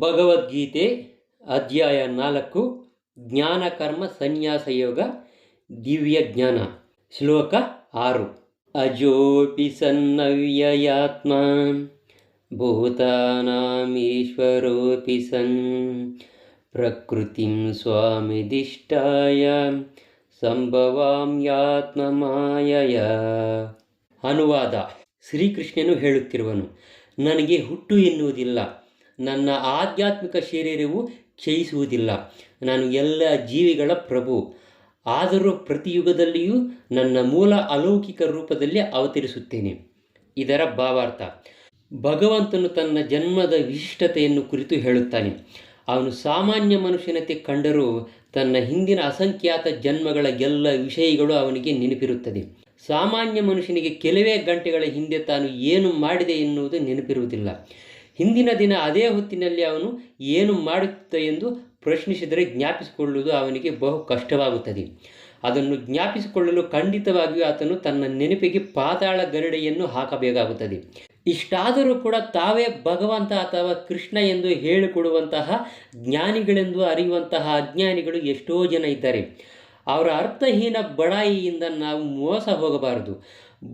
ಭಗವದ್ಗೀತೆ ಅಧ್ಯಾಯ ನಾಲ್ಕು, ಜ್ಞಾನ ಕರ್ಮ ಸನ್ಯಾಸ ಯೋಗ, ದಿವ್ಯ ಜ್ಞಾನ, ಶ್ಲೋಕ ಆರು. ಅಜೋಪಿ ಸನ್ನವ್ಯಯಾತ್ಮ, ಭೂತಾನಾಮೀಶ್ವರೋಪಿ ಸನ್, ಪ್ರಕೃತಿಂ ಸಂಭವಾಮ್ಯಾತ್ಮ ಮಾಯಯ. ಅನುವಾದ. ಶ್ರೀಕೃಷ್ಣನು ಹೇಳುತ್ತಿರುವನು, ನನಗೆ ಹುಟ್ಟು ಎನ್ನುವುದಿಲ್ಲ. ನನ್ನ ಆಧ್ಯಾತ್ಮಿಕ ಶರೀರವು ಕ್ಷಯಿಸುವುದಿಲ್ಲ. ನಾನು ಎಲ್ಲ ಜೀವಿಗಳ ಪ್ರಭು. ಆದರೂ ಪ್ರತಿ ಯುಗದಲ್ಲಿಯೂ ನನ್ನ ಮೂಲ ಅಲೌಕಿಕ ರೂಪದಲ್ಲಿ ಅವತರಿಸುತ್ತೇನೆ. ಇದರ ಭಾವಾರ್ಥ, ಭಗವಂತನು ತನ್ನ ಜನ್ಮದ ವಿಶಿಷ್ಟತೆಯನ್ನು ಕುರಿತು ಹೇಳುತ್ತಾನೆ. ಅವನು ಸಾಮಾನ್ಯ ಮನುಷ್ಯನತೆ ಕಂಡರೂ ತನ್ನ ಹಿಂದಿನ ಅಸಂಖ್ಯಾತ ಜನ್ಮಗಳ ಎಲ್ಲ ವಿಷಯಗಳು ಅವನಿಗೆ ನೆನಪಿರುತ್ತದೆ. ಸಾಮಾನ್ಯ ಮನುಷ್ಯನಿಗೆ ಕೆಲವೇ ಗಂಟೆಗಳ ಹಿಂದೆ ತಾನು ಏನು ಮಾಡಿದೆ ಎನ್ನುವುದು ನೆನಪಿರುವುದಿಲ್ಲ. ಹಿಂದಿನ ದಿನ ಅದೇ ಹೊತ್ತಿನಲ್ಲಿ ಅವನು ಏನು ಮಾಡುತ್ತ ಎಂದು ಪ್ರಶ್ನಿಸಿದರೆ ಜ್ಞಾಪಿಸಿಕೊಳ್ಳುವುದು ಅವನಿಗೆ ಬಹು ಕಷ್ಟವಾಗುತ್ತದೆ. ಅದನ್ನು ಜ್ಞಾಪಿಸಿಕೊಳ್ಳಲು ಖಂಡಿತವಾಗಿಯೂ ಆತನು ತನ್ನ ನೆನಪಿಗೆ ಪಾತಾಳ ಗರಡೆಯನ್ನು ಹಾಕಬೇಕಾಗುತ್ತದೆ. ಇಷ್ಟಾದರೂ ಕೂಡ ತಾವೇ ಭಗವಂತ ಅಥವಾ ಕೃಷ್ಣ ಎಂದು ಹೇಳಿಕೊಡುವಂತಹ ಜ್ಞಾನಿಗಳೆಂದು ಅರಿಯುವಂತಹ ಅಜ್ಞಾನಿಗಳು ಎಷ್ಟೋ ಜನ ಇದ್ದಾರೆ. ಅವರ ಅರ್ಥಹೀನ ಬಡಾಯಿಯಿಂದ ನಾವು ಮೋಸ ಹೋಗಬಾರದು.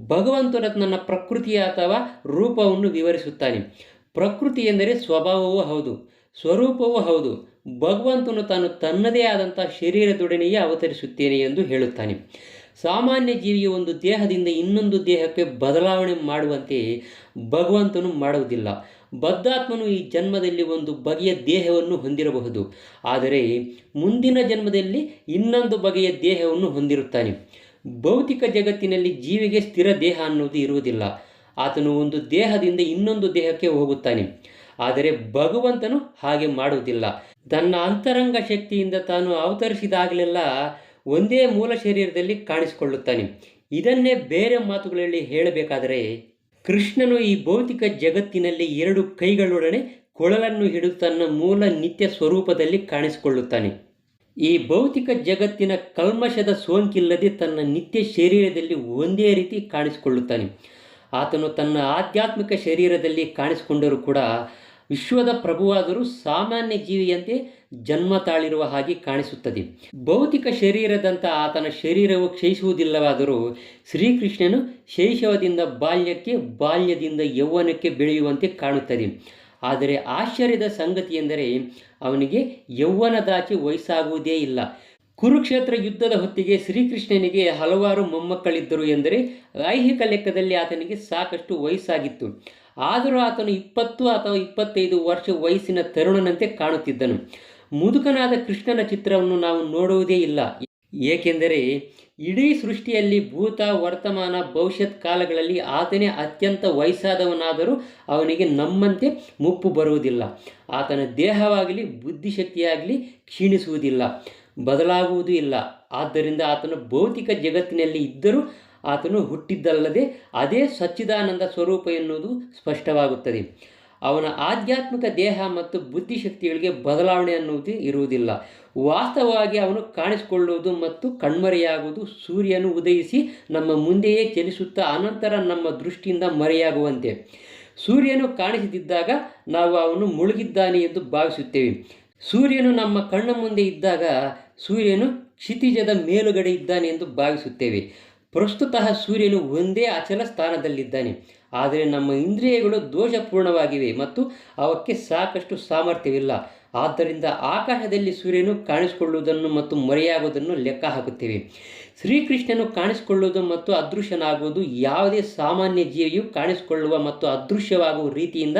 ಭಗವಂತನ ನನ್ನ ಪ್ರಕೃತಿಯ ಅಥವಾ ರೂಪವನ್ನು ವಿವರಿಸುತ್ತಾನೆ. ಪ್ರಕೃತಿ ಎಂದರೆ ಸ್ವಭಾವವೂ ಹೌದು, ಸ್ವರೂಪವೂ ಹೌದು. ಭಗವಂತನು ತಾನು ತನ್ನದೇ ಆದಂಥ ಶರೀರದೊಡನೆಯೇ ಅವತರಿಸುತ್ತೇನೆ ಎಂದು ಹೇಳುತ್ತಾನೆ. ಸಾಮಾನ್ಯ ಜೀವಿಯ ಒಂದು ದೇಹದಿಂದ ಇನ್ನೊಂದು ದೇಹಕ್ಕೆ ಬದಲಾವಣೆ ಮಾಡುವಂತೆ ಭಗವಂತನು ಮಾಡುವುದಿಲ್ಲ. ಬದ್ಧಾತ್ಮನು ಈ ಜನ್ಮದಲ್ಲಿ ಒಂದು ಬಗೆಯ ದೇಹವನ್ನು ಹೊಂದಿರಬಹುದು. ಆದರೆ ಮುಂದಿನ ಜನ್ಮದಲ್ಲಿ ಇನ್ನೊಂದು ಬಗೆಯ ದೇಹವನ್ನು ಹೊಂದಿರುತ್ತಾನೆ. ಭೌತಿಕ ಜಗತ್ತಿನಲ್ಲಿ ಜೀವಿಗೆ ಸ್ಥಿರ ದೇಹ ಅನ್ನೋದು ಇರುವುದಿಲ್ಲ. ಆತನು ಒಂದು ದೇಹದಿಂದ ಇನ್ನೊಂದು ದೇಹಕ್ಕೆ ಹೋಗುತ್ತಾನೆ. ಆದರೆ ಭಗವಂತನು ಹಾಗೆ ಮಾಡುವುದಿಲ್ಲ. ತನ್ನ ಅಂತರಂಗ ಶಕ್ತಿಯಿಂದ ತಾನು ಅವತರಿಸಿದಾಗಲೆಲ್ಲ ಒಂದೇ ಮೂಲ ಶರೀರದಲ್ಲಿ ಕಾಣಿಸಿಕೊಳ್ಳುತ್ತಾನೆ. ಇದನ್ನೇ ಬೇರೆ ಮಾತುಗಳಲ್ಲಿ ಹೇಳಬೇಕಾದರೆ, ಕೃಷ್ಣನು ಈ ಭೌತಿಕ ಜಗತ್ತಿನಲ್ಲಿ ಎರಡು ಕೈಗಳೊಡನೆ ಕೊಳಲನ್ನು ಹಿಡಿದು ತನ್ನ ಮೂಲ ನಿತ್ಯ ಸ್ವರೂಪದಲ್ಲಿ ಕಾಣಿಸಿಕೊಳ್ಳುತ್ತಾನೆ. ಈ ಭೌತಿಕ ಜಗತ್ತಿನ ಕಲ್ಮಶದ ಸೋಂಕಿಲ್ಲದೆ ತನ್ನ ನಿತ್ಯ ಶರೀರದಲ್ಲಿ ಒಂದೇ ರೀತಿ ಕಾಣಿಸಿಕೊಳ್ಳುತ್ತಾನೆ. ಆತನು ತನ್ನ ಆಧ್ಯಾತ್ಮಿಕ ಶರೀರದಲ್ಲಿ ಕಾಣಿಸಿಕೊಂಡರೂ ಕೂಡ ವಿಶ್ವದ ಪ್ರಭುವಾದರೂ ಸಾಮಾನ್ಯ ಜೀವಿಯಂತೆ ಜನ್ಮ ತಾಳಿರುವ ಹಾಗೆ ಕಾಣಿಸುತ್ತದೆ. ಭೌತಿಕ ಶರೀರದಂಥ ಆತನ ಶರೀರವು ಕ್ಷಯಿಸುವುದಿಲ್ಲವಾದರೂ ಶ್ರೀಕೃಷ್ಣನು ಶೈಶವದಿಂದ ಬಾಲ್ಯಕ್ಕೆ ಬಾಲ್ಯದಿಂದ ಯೌವನಕ್ಕೆ ಬೆಳೆಯುವಂತೆ ಕಾಣುತ್ತದೆ. ಆದರೆ ಆಶ್ಚರ್ಯದ ಸಂಗತಿ ಎಂದರೆ ಅವನಿಗೆ ಯೌವನದಾಚೆ ವಯಸ್ಸಾಗುವುದೇ ಇಲ್ಲ. ಕುರುಕ್ಷೇತ್ರ ಯುದ್ಧದ ಹೊತ್ತಿಗೆ ಶ್ರೀಕೃಷ್ಣನಿಗೆ ಹಲವಾರು ಮೊಮ್ಮಕ್ಕಳಿದ್ದರು ಎಂದರೆ ಐಹಿಕ ಲೆಕ್ಕದಲ್ಲಿ ಆತನಿಗೆ ಸಾಕಷ್ಟು ವಯಸ್ಸಾಗಿತ್ತು. ಆದರೂ ಆತನು ಇಪ್ಪತ್ತು ಅಥವಾ ಇಪ್ಪತ್ತೈದು ವರ್ಷ ವಯಸ್ಸಿನ ತರುಣನಂತೆ ಕಾಣುತ್ತಿದ್ದನು. ಮುದುಕನಾದ ಕೃಷ್ಣನ ಚಿತ್ರವನ್ನು ನಾವು ನೋಡುವುದೇ ಇಲ್ಲ. ಏಕೆಂದರೆ ಇಡೀ ಸೃಷ್ಟಿಯಲ್ಲಿ ಭೂತ, ವರ್ತಮಾನ ಭವಿಷ್ಯತ್ ಕಾಲಗಳಲ್ಲಿ ಆತನೇ ಅತ್ಯಂತ ವಯಸ್ಸಾದವನಾದರೂ ಅವನಿಗೆ ನಮ್ಮಂತೆ ಮುಪ್ಪು ಬರುವುದಿಲ್ಲ. ಆತನ ದೇಹವಾಗಲಿ, ಬುದ್ಧಿಶಕ್ತಿಯಾಗಲಿ ಕ್ಷೀಣಿಸುವುದಿಲ್ಲ. ಬದಲಾಗುವುದೂ ಇಲ್ಲ. ಆದ್ದರಿಂದ ಆತನು ಭೌತಿಕ ಜಗತ್ತಿನಲ್ಲಿ ಇದ್ದರೂ ಆತನು ಹುಟ್ಟಿದ್ದಲ್ಲದೆ ಅದೇ ಸಚ್ಚಿದಾನಂದ ಸ್ವರೂಪ ಎನ್ನುವುದು ಸ್ಪಷ್ಟವಾಗುತ್ತದೆ. ಅವನ ಆಧ್ಯಾತ್ಮಿಕ ದೇಹ ಮತ್ತು ಬುದ್ಧಿಶಕ್ತಿಗಳಿಗೆ ಬದಲಾವಣೆ ಅನ್ನುವುದು ಇರುವುದಿಲ್ಲ. ವಾಸ್ತವವಾಗಿ ಅವನು ಕಾಣಿಸಿಕೊಳ್ಳುವುದು ಮತ್ತು ಕಣ್ಮರೆಯಾಗುವುದು ಸೂರ್ಯನು ಉದಯಿಸಿ ನಮ್ಮ ಮುಂದೆಯೇ ಚಲಿಸುತ್ತಾ ಅನಂತರ ನಮ್ಮ ದೃಷ್ಟಿಯಿಂದ ಮರೆಯಾಗುವಂತೆ. ಸೂರ್ಯನು ಕಾಣಿಸದಿದ್ದಾಗ ನಾವು ಅವನು ಮುಳುಗಿದ್ದಾನೆ ಎಂದು ಭಾವಿಸುತ್ತೇವೆ. ಸೂರ್ಯನು ನಮ್ಮ ಕಣ್ಣ ಮುಂದೆ ಇದ್ದಾಗ ಸೂರ್ಯನು ಕ್ಷಿತಿಜದ ಮೇಲುಗಡೆ ಇದ್ದಾನೆ ಎಂದು ಭಾವಿಸುತ್ತೇವೆ. ಪ್ರಸ್ತುತ ಸೂರ್ಯನು ಒಂದೇ ಅಚಲ ಸ್ಥಾನದಲ್ಲಿದ್ದಾನೆ. ಆದರೆ ನಮ್ಮ ಇಂದ್ರಿಯಗಳು ದೋಷಪೂರ್ಣವಾಗಿವೆ ಮತ್ತು ಅವಕ್ಕೆ ಸಾಕಷ್ಟು ಸಾಮರ್ಥ್ಯವಿಲ್ಲ. ಆದ್ದರಿಂದ ಆಕಾಶದಲ್ಲಿ ಸೂರ್ಯನು ಕಾಣಿಸಿಕೊಳ್ಳುವುದನ್ನು ಮತ್ತು ಮರೆಯಾಗುವುದನ್ನು ಲೆಕ್ಕ ಹಾಕುತ್ತೇವೆ. ಶ್ರೀಕೃಷ್ಣನು ಕಾಣಿಸಿಕೊಳ್ಳುವುದು ಮತ್ತು ಅದೃಶ್ಯನಾಗುವುದು ಯಾವುದೇ ಸಾಮಾನ್ಯ ಜೀವಿಯು ಕಾಣಿಸಿಕೊಳ್ಳುವ ಮತ್ತು ಅದೃಶ್ಯವಾಗುವ ರೀತಿಯಿಂದ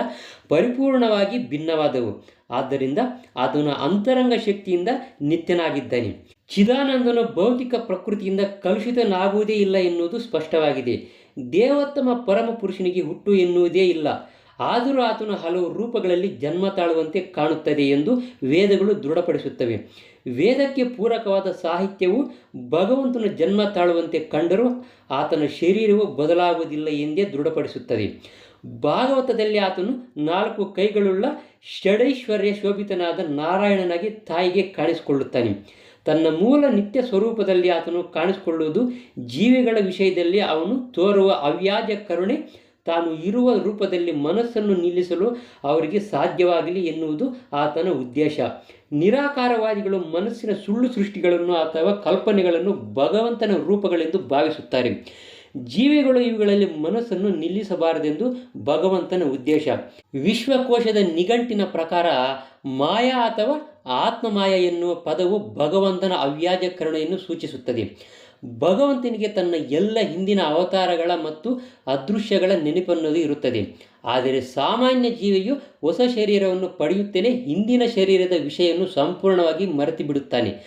ಪರಿಪೂರ್ಣವಾಗಿ ಭಿನ್ನವಾದವು. ಆದ್ದರಿಂದ ಅದನ್ನು ಅಂತರಂಗ ಶಕ್ತಿಯಿಂದ ನಿತ್ಯನಾಗಿದ್ದಾನೆ. ಚಿದಾನಂದನು ಭೌತಿಕ ಪ್ರಕೃತಿಯಿಂದ ಕಲುಷಿತನಾಗುವುದೇ ಇಲ್ಲ ಎನ್ನುವುದು ಸ್ಪಷ್ಟವಾಗಿದೆ. ದೇವೋತ್ತಮ ಪರಮ ಪುರುಷನಿಗೆ ಹುಟ್ಟು ಎನ್ನುವುದೇ ಇಲ್ಲ. ಆದರೂ ಆತನು ಹಲವು ರೂಪಗಳಲ್ಲಿ ಜನ್ಮ ತಾಳುವಂತೆ ಕಾಣುತ್ತದೆ ಎಂದು ವೇದಗಳು ದೃಢಪಡಿಸುತ್ತವೆ. ವೇದಕ್ಕೆ ಪೂರಕವಾದ ಸಾಹಿತ್ಯವು ಭಗವಂತನ ಜನ್ಮ ತಾಳುವಂತೆ ಕಂಡರೂ ಆತನ ಶರೀರವು ಬದಲಾಗುವುದಿಲ್ಲ ಎಂದೇ ದೃಢಪಡಿಸುತ್ತದೆ. ಭಾಗವತದಲ್ಲಿ ಆತನು ನಾಲ್ಕು ಕೈಗಳುಳ್ಳ ಷಡೈಶ್ವರ್ಯ ಶೋಭಿತನಾದ ನಾರಾಯಣನಾಗಿ ತಾಯಿಗೆ ಕಾಣಿಸಿಕೊಳ್ಳುತ್ತಾನೆ. ತನ್ನ ಮೂಲ ನಿತ್ಯ ಸ್ವರೂಪದಲ್ಲಿ ಆತನು ಕಾಣಿಸಿಕೊಳ್ಳುವುದು ಜೀವಿಗಳ ವಿಷಯದಲ್ಲಿ ಅವನು ತೋರುವ ಅವ್ಯಾಜ ಕರುಣೆ ತಾನು ಇರುವ ರೂಪದಲ್ಲಿ ಮನಸ್ಸನ್ನು ನಿಲ್ಲಿಸಲು ಅವರಿಗೆ ಸಾಧ್ಯವಾಗಲಿ ಎನ್ನುವುದು ಆತನ ಉದ್ದೇಶ. ನಿರಾಕಾರವಾದಿಗಳು ಮನಸ್ಸಿನ ಸುಳ್ಳು ಸೃಷ್ಟಿಗಳನ್ನು ಅಥವಾ ಕಲ್ಪನೆಗಳನ್ನು ಭಗವಂತನ ರೂಪಗಳೆಂದು ಭಾವಿಸುತ್ತಾರೆ. ಜೀವಿಗಳು ಇವುಗಳಲ್ಲಿ ಮನಸ್ಸನ್ನು ನಿಲ್ಲಿಸಬಾರದೆಂದು ಭಗವಂತನ ಉದ್ದೇಶ. ವಿಶ್ವಕೋಶದ ನಿಘಂಟಿನ ಪ್ರಕಾರ ಮಾಯಾ ಅಥವಾ ಆತ್ಮಮಾಯ ಎನ್ನುವ ಪದವು ಭಗವಂತನ ಅವ್ಯಾಜಕರಣೆಯನ್ನು ಸೂಚಿಸುತ್ತದೆ. ಭಗವಂತನಿಗೆ ತನ್ನ ಎಲ್ಲ ಹಿಂದಿನ ಅವತಾರಗಳ ಮತ್ತು ಅದೃಶ್ಯಗಳ ನೆನಪನ್ನೋದು ಇರುತ್ತದೆ. ಆದರೆ ಸಾಮಾನ್ಯ ಜೀವಿಯು ಹೊಸ ಶರೀರವನ್ನು ಪಡೆಯುತ್ತೇನೆ ಹಿಂದಿನ ಶರೀರದ ವಿಷಯವನ್ನು ಸಂಪೂರ್ಣವಾಗಿ ಮರೆತು ಬಿಡುತ್ತಾನೆ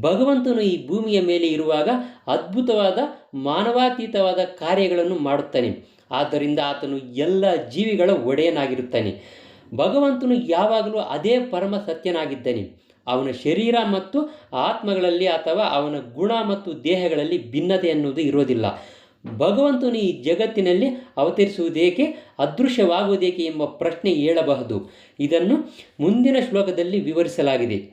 ಭಗವಂತನು ಈ ಭೂಮಿಯ ಮೇಲೆ ಇರುವಾಗ ಅದ್ಭುತವಾದ, ಮಾನವಾತೀತವಾದ ಕಾರ್ಯಗಳನ್ನು ಮಾಡುತ್ತಾನೆ. ಆದ್ದರಿಂದ ಆತನು ಎಲ್ಲ ಜೀವಿಗಳ ಒಡೆಯನಾಗಿರುತ್ತಾನೆ. ಭಗವಂತನು ಯಾವಾಗಲೂ ಅದೇ ಪರಮ ಸತ್ಯನಾಗಿದ್ದಾನೆ. ಅವನ ಶರೀರ ಮತ್ತು ಆತ್ಮಗಳಲ್ಲಿ ಅಥವಾ ಅವನ ಗುಣ ಮತ್ತು ದೇಹಗಳಲ್ಲಿ ಭಿನ್ನತೆ ಅನ್ನುವುದು ಇರೋದಿಲ್ಲ ಭಗವಂತನು ಈ ಜಗತ್ತಿನಲ್ಲಿ ಅವತರಿಸುವುದೇಕೆ? ಅದೃಶ್ಯವಾಗುವುದೇಕೆ ಎಂಬ ಪ್ರಶ್ನೆ ಏಳಬಹುದು. ಇದನ್ನು ಮುಂದಿನ ಶ್ಲೋಕದಲ್ಲಿ ವಿವರಿಸಲಾಗಿದೆ.